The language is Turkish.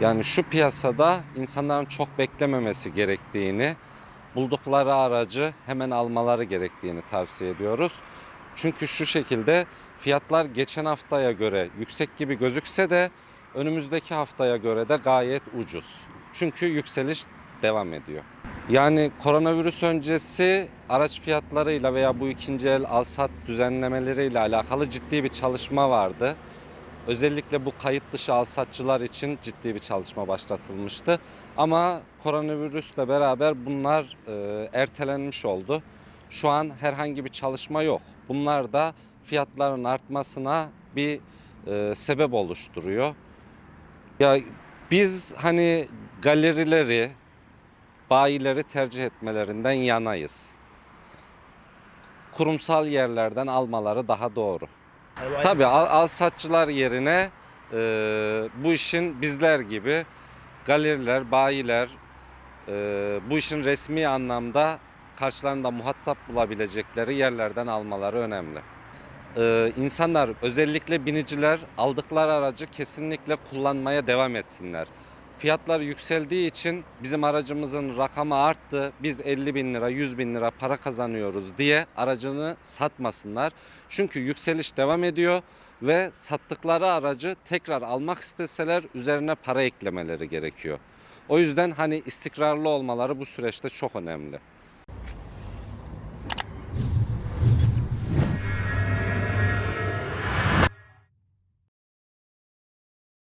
Yani şu piyasada insanların çok beklememesi gerektiğini, buldukları aracı hemen almaları gerektiğini tavsiye ediyoruz. Çünkü şu şekilde fiyatlar geçen haftaya göre yüksek gibi gözükse de önümüzdeki haftaya göre de gayet ucuz. Çünkü yükseliş devam ediyor. Yani koronavirüs öncesi araç fiyatlarıyla veya bu ikinci el alsat düzenlemeleriyle alakalı ciddi bir çalışma vardı. Özellikle bu kayıt dışı alsatçılar için ciddi bir çalışma başlatılmıştı. Ama koronavirüsle beraber bunlar e, ertelenmiş oldu. Şu an herhangi bir çalışma yok. Bunlar da fiyatların artmasına bir e, sebep oluşturuyor. Ya biz hani galerileri, bayileri tercih etmelerinden yanayız. Kurumsal yerlerden almaları daha doğru. Tabii al, alsatçılar yerine e, bu işin bizler gibi galeriler, bayiler e, bu işin resmi anlamda karşılarında muhatap bulabilecekleri yerlerden almaları önemli. E, insanlar özellikle biniciler aldıkları aracı kesinlikle kullanmaya devam etsinler. Fiyatlar yükseldiği için bizim aracımızın rakamı arttı. Biz 50 bin lira, 100 bin lira para kazanıyoruz diye aracını satmasınlar. Çünkü yükseliş devam ediyor ve sattıkları aracı tekrar almak isteseler üzerine para eklemeleri gerekiyor. O yüzden hani istikrarlı olmaları bu süreçte çok önemli.